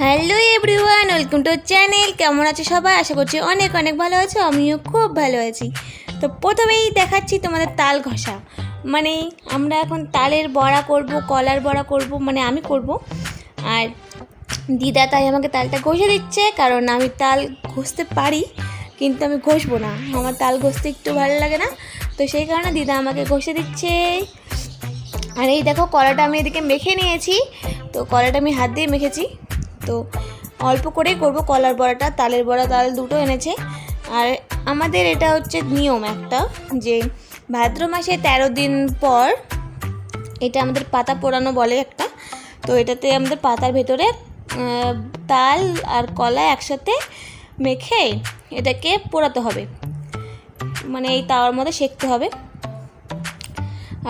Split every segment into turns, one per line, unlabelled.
Hello everyone welcome to channel কেমন আছো সবাই? আশা করছি অনেক অনেক ভালো আছো, আমিও খুব ভালো আছি। তো প্রথমেই দেখাচ্ছি তোমাদের তাল ঘষা। মানে আমরা এখন তালের বড়া করব, কলার বড়া করব মানে আমি করব। আর দিদা তাই আমাকে তালটা ঘষে দিচ্ছে, কারণ আমি তাল ঘষতে পারি, কিন্তু আমি ঘষবো না। আমার তাল ঘষতে একটু ভালো লাগে না, তো সেই কারণে দিদা আমাকে ঘষে দিচ্ছে। আর এই দেখো, কলাটা আমি এদিকে মেখে নিয়েছি। তো কলাটা আমি হাত দিয়ে মেখেছি। তো অল্প করেই করব, কলার বড়াটা, তালের বড়া, তাল দুটো এনেছে। আর আমাদের এটা হচ্ছে নিয়ম একটা, যে ভাদ্র মাসে তেরো দিন পর এটা আমাদের পাতা পোড়ানো বলে একটা, তো এটাতে আমাদের পাতার ভেতরে তাল আর কলা একসাথে মেখে এটাকে পোড়াতে হবে। মানে এই তাওয়ার মধ্যে সেঁকতে হবে।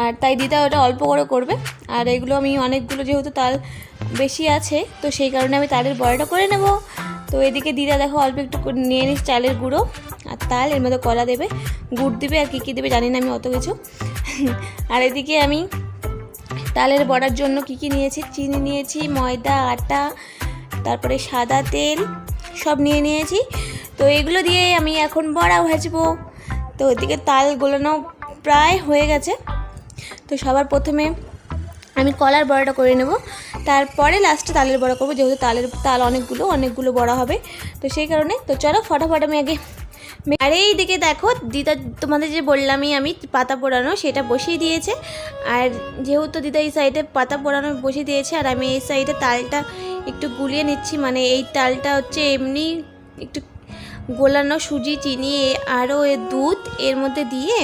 আর তাই দিদা ওটা অল্প করে করবে। আর এগুলো আমি অনেকগুলো যেহেতু তাল বেশি আছে, তো সেই কারণে আমি তালের বড়াটা করে নেব। তো এদিকে দিদা দেখো অল্প একটু নিয়ে নিস চালের গুঁড়ো আর তাল, এর মধ্যে কলা দেবে, গুড় দেবে আর কী কী দেবে জানি না আমি অত কিছু। আর এদিকে আমি তালের বড়ার জন্য কী কী নিয়েছি? চিনি নিয়েছি, ময়দা, আটা, তারপরে সাদা তেল সব নিয়ে নিয়েছি। তো এগুলো দিয়ে আমি এখন বড়া ভাজবো। তো ওদিকে তাল গোলানো প্রায় হয়ে গেছে। তো সবার প্রথমে আমি কলার বড়াটা করে নেব। তারপরে লাস্টে তালের বড়া করব, যেহেতু তালের তাল অনেকগুলো অনেকগুলো বড়া হবে। তো সেই কারণে, তো চলো ফটাফট আমি আগে আর এই দিকে দেখো, দিদা তোমাদের যে বললামই আমি, পাতা পোড়ানো, সেটা বসিয়ে দিয়েছে। আর যেহেতু দিদা এই সাইডে পাতা পোড়ানো বসিয়ে দিয়েছে, আর আমি এই সাইডে তালটা একটু গুলিয়ে নিচ্ছি মানে এই তালটা হচ্ছে এমনি একটু গোলানো সুজি, চিনি, আরও এ দুধ এর মধ্যে দিয়ে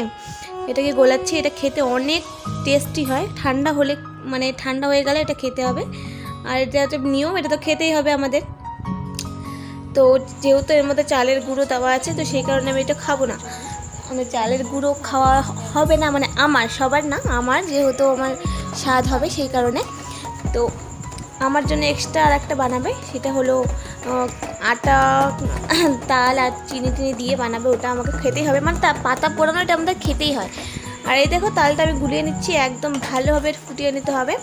এটাকে গোলাচ্ছি। এটা খেতে অনেক টেস্টি হয়, ঠান্ডা হলে মানে ঠান্ডা হয়ে গেলে এটা খেতে হবে। আর এটা হচ্ছে নিয়ম, এটা তো খেতেই হবে আমাদের। তো যেহেতু এর মধ্যে চালের গুঁড়ো দেওয়া আছে, তো সেই কারণে আমি এটা খাব না। মানে চালের গুঁড়ো খাওয়া হবে না মানে আমার, সবার না, আমার যেহেতু আমার স্বাদ হবে সেই কারণে। তো আমার জন্য এক্সট্রা আর একটা বানাবে, সেটা হলো আটা, তাল আর চিনি টিনি দিয়ে বানাবে, ওটা আমাকে খেতেই হবে। মানে তা পাতা পোড়ানো এটা আমাদের খেতেই হয়। আর এই দেখো তালটা আমি গুলিয়ে নিচ্ছি, একদম ভালোভাবে ফুটিয়ে নিতে হবে।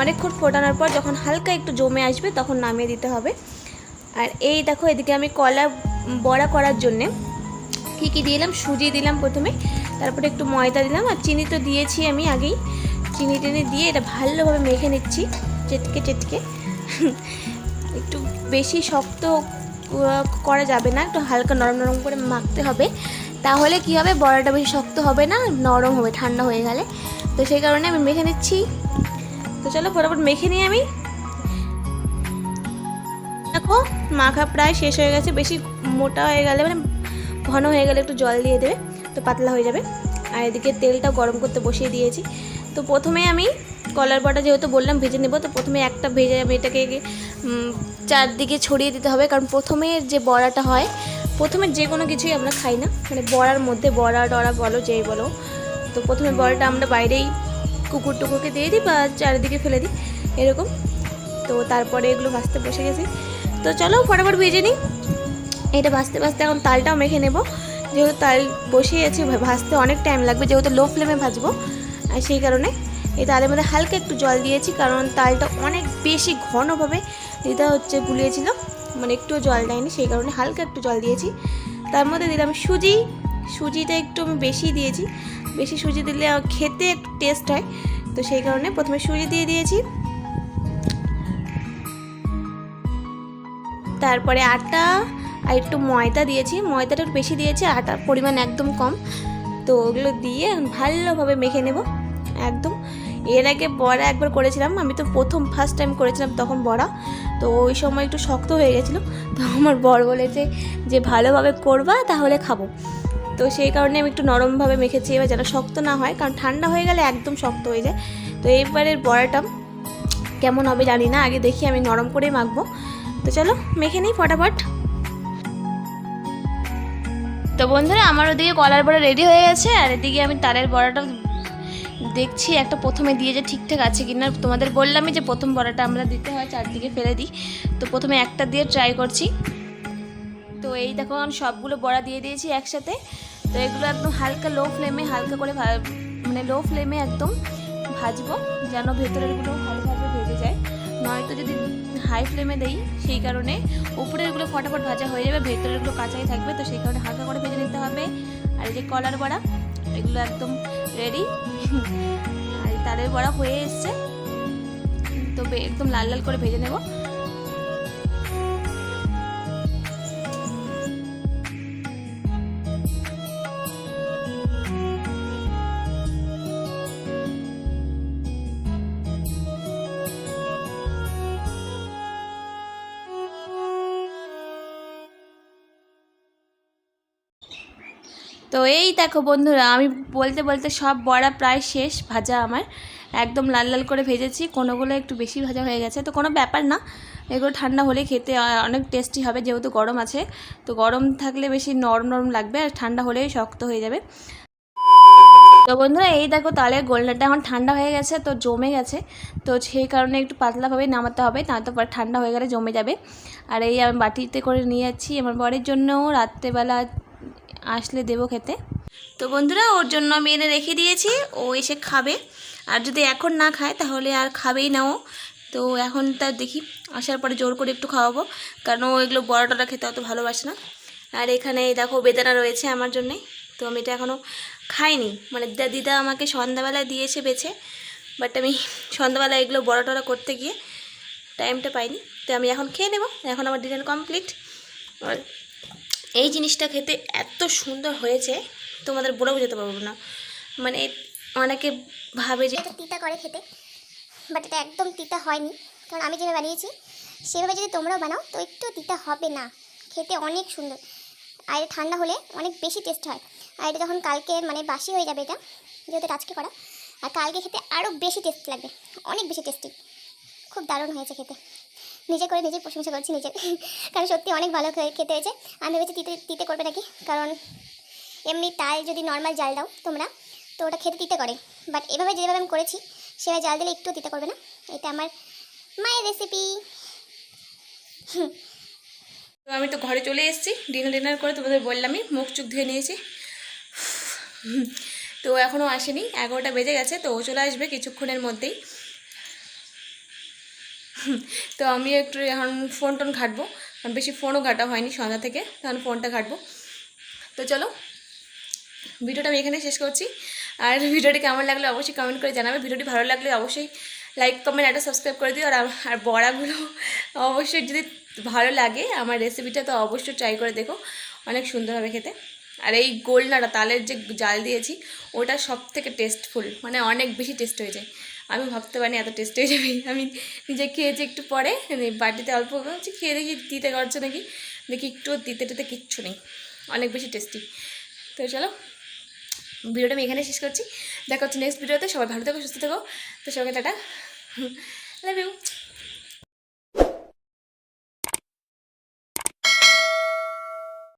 অনেকক্ষণ ফোটানোর পর যখন হালকা একটু জমে আসবে তখন নামিয়ে দিতে হবে। আর এই দেখো এদিকে আমি কলা বড়া করার জন্যে কী কী দিলাম, সুজি দিলাম প্রথমে, তারপরে একটু ময়দা দিলাম, আর চিনি তো দিয়েছি আমি আগেই। চিনি টিনি দিয়ে এটা ভালোভাবে মেখে নিচ্ছি, চেটকে চেটকে। একটু বেশি শক্ত করা যাবে না, একটু হালকা নরম নরম করে মাখতে হবে। তাহলে কি হবে? বড়াটা বেশি শক্ত হবে না, নরম হবে, ঠান্ডা হয়ে গেলে। তো সেই কারণে আমি মেখে নিচ্ছি। তো চলো ফটাফট মেখে নিই আমি। দেখো, মাখা প্রায় শেষ হয়ে গেছে। বেশি মোটা হয়ে গেলে মানে ঘন হয়ে গেলে একটু জল দিয়ে দেবে, তো পাতলা হয়ে যাবে। আর এদিকে তেলটা গরম করতে বসিয়ে দিয়েছি। তো প্রথমে আমি কলার বড়া যেহেতু বললাম ভেজে নেব, তো প্রথমে একটা ভেজে আমি এটাকে চারদিকে ছড়িয়ে দিতে হবে। কারণ প্রথমে যে বড়াটা হয় প্রথমে যে কোনো কিছুই আমরা খাই না। মানে বড়ার মধ্যে বড়া ডড়া বলো, যেই বলো। তো প্রথমে বড়াটা আমরা বাইরেই কুকুর টুকুরকে দিয়ে দিই বা চারিদিকে ফেলে দিই, এরকম। তো তারপরে এগুলো ভাজতে বসে গেছি। তো চলো ফটাফট ভেজে নিই। এটা ভাজতে ভাজতে এখন তালটাও মেখে নেব। যেহেতু তাল বসিয়েছি ভা- ভাজতে অনেক টাইম লাগবে, যেহেতু লো ফ্লেমে ভাজবো। আর সেই কারণে এই তালের মধ্যে হালকা একটু জল দিয়েছি, কারণ তালটা অনেক বেশি ঘনভাবে দিদা হচ্ছে, গুলিয়েছিল। মানে একটু জল দেয়নি, সেই কারণে হালকা একটু জল দিয়েছি। তার মধ্যে দিলাম সুজি, সুজিটা একটু আমি বেশি দিয়েছি। বেশি সুজি দিলে খেতে একটু টেস্ট হয়। তো সেই কারণে প্রথমে সুজি দিয়ে দিয়েছি। তারপরে আটা আর একটু ময়দা দিয়েছি। ময়দাটা একটু বেশি দিয়েছি আটার পরিমাণ একদম কম। তো ওগুলো দিয়ে ভালোভাবে মেখে নেব, একদম। এর আগে বড়া একবার করেছিলাম, আমি তো প্রথম ফার্স্ট টাইম করেছিলাম তখন বড়া, তো ওই সময় একটু শক্ত হয়ে গেছিল, তো আমার বর বলেছে যে ভালোভাবে করবা, তাহলে খাব। তো সেই কারণে আমি একটু নরমভাবে মেখেছি, এবার যেন শক্ত না হয়, কারণ ঠান্ডা হয়ে গেলে একদম শক্ত হয়ে যায়। তো এইবারের বড়াটা কেমন হবে জানি না, আগে দেখি, আমি নরম করেই মাখবো। তো চলো, মেখে নিই ফটাফট। তো বন্ধুরা, আমার ওদিকে কলার বড়া রেডি হয়ে গেছে, আর এদিকে আমি তালের বড়াটা দেখছি, একটা প্রথমে দিয়ে যে ঠিকঠাক আছে কি না তোমাদের বললামই যে প্রথম বড়াটা আমরা দিতে হয়, চারদিকে ফেলে দিই। তো প্রথমে একটা দিয়ে ট্রাই করছি। তো এই দেখো, আমি সবগুলো বড়া দিয়ে দিয়েছি একসাথে। তো এগুলো একদম হালকা লো ফ্লেমে হালকা করে মানে লো ফ্লেমে একদম ভাজবো, যেন ভেতরেরগুলো ভালোভাবে ভেজে যায়। নয়তো যদি হাই ফ্লেমে দেই, সেই কারণে উপরেরগুলো ফটাফট ভাজা হয়ে যাবে ভেতরেরগুলো কাঁচাই থাকবে, তো সেই কারণে হালকা করে ভেজে নিতে হবে। আর এই যে কলার বড়া, এগুলো একদম রেডি আর বড়া হয়ে এসছে। তো একদম লাল লাল করে ভেজে নেব। তো এই দেখো বন্ধুরা, আমি বলতে বলতে সব বড়া প্রায় শেষ, ভাজা আমার। একদম লাল লাল করে ভেজেছি, কোনোগুলো একটু বেশি ভাজা হয়ে গেছে। তো কোনো ব্যাপার না, এগুলো ঠান্ডা হলে খেতে অনেক টেস্টি হবে, যেহেতু গরম আছে। তো গরম থাকলে বেশি নরম নরম লাগবে, আর ঠান্ডা হলেই শক্ত হয়ে যাবে। তো বন্ধুরা, এই দেখো তালের গোলনাটা এখন ঠান্ডা হয়ে গেছে, তো জমে গেছে। তো সেই কারণে একটু পাতলাভাবে নামাতে হবে, না তো ঠান্ডা হয়ে গেলে জমে যাবে। আর এই আমি বাটিতে করে নিয়ে যাচ্ছি, আমার বরের জন্যও রাত্রেবেলা আসলে দেবো খেতে। তো বন্ধুরা, ওর জন্য আমি এনে রেখে দিয়েছি। ও এসে খাবে। আর যদি এখন না খায়, তাহলে আর খাবেই না ও। তো এখন তার দেখি, আসার পরে জোর করে একটু খাওয়াবো। কারণ ও এগুলো বড় টড়া খেতে অত ভালোবাসে না। আর এখানে দেখো, বেদানা রয়েছে আমার জন্যে। তো আমি এটা এখনও খাইনি। মানে দিদা আমাকে সন্ধ্যাবেলায় দিয়েছে বেছে। বাট আমি সন্ধ্যাবেলায় এগুলো বড় টড়া করতে গিয়ে টাইমটা পাইনি। তো আমি এখন খেয়ে নেব। এখন আমার ডিনার কমপ্লিট। আর এই জিনিসটা খেতে এত সুন্দর হয়েছে, তোমাদের বলে বোঝাতে পারব না। মানে অনেকে ভাবে যে
তিতা করে খেতে বাট এটা একদম তিতা হয়নি। কারণ আমি যেভাবে বানিয়েছি, সেভাবে যদি তোমরাও বানাও, তো একটু তিতা হবে না। খেতে অনেক সুন্দর। আর ঠান্ডা হলে অনেক বেশি টেস্ট হয়। আর এটা যখন কালকে মানে বাসি হয়ে যাবে এটা, যেহেতু আজকে করা, আর কালকে খেতে আরও বেশি টেস্ট লাগবে। অনেক বেশি টেস্টি খুব দারুণ হয়েছে খেতে। নিজে করে নিজেই প্রশংসা করছি নিজে। কারণ সত্যি অনেক ভালো খেতে হয়েছে। আমি ভেবেছি তিতে তিতে করবে নাকি? কারণ এমনি তাল যদি নর্মাল জাল দাও তোমরা, তো ওটা খেতে তিতে করে। বাট এভাবে যেভাবে আমি করেছি, সেভাবে জাল দিলে একটু তিতে করবে না? এটা আমার মায়ের রেসিপি
তো আমি তো ঘরে চলে এসেছি। ডিনার ডিনার করে তোমাদের বললামই, মুখ চুখ ধুয়ে নিয়েছি। তো এখনও আসেনি। এগারোটা বেজে গেছে, তো ও চলে আসবে কিছুক্ষণের মধ্যেই। তো আমি একটু এখন ফোন টোন ঘাটবো। কারণ বেশি ফোনও ঘাটা হয়নি সন্ধ্যা থেকে তখন ফোনটা ঘাটবো। তো চলো, ভিডিওটা আমি এখানে শেষ করছি। আর ভিডিওটি কেমন লাগল অবশ্যই কমেন্ট করে জানাবে। ভিডিওটি ভালো লাগলে অবশ্যই লাইক কমেন্ট একটা সাবস্ক্রাইব করে দিও। আর আর বড়াগুলো অবশ্যই যদি ভালো লাগে, আমার রেসিপিটা তো অবশ্যই ট্রাই করে দেখো। অনেক সুন্দর হবে খেতে। আর এই গোলনাটা, তালের যে জাল দিয়েছি, ওটা সব থেকে টেস্টফুল মানে অনেক বেশি টেস্ট হয়েছে আমি ভাবতে পারিনি এত টেস্ট হয়ে যাবে। আমি নিজে খেয়েছি একটু পরে এই বাটিতে অল্প হচ্ছে খেয়ে দেখি দিতে করছে নাকি? দেখি একটু দিতে টিতে কিচ্ছু নেই। অনেক বেশি টেস্টি তো চলো, ভিডিওটা আমি এখানে শেষ করছি। দেখা হচ্ছে নেক্সট ভিডিওতে। সবাই ভালো থাকো, সুস্থ থাকো। তো সবাই টাটা। Love you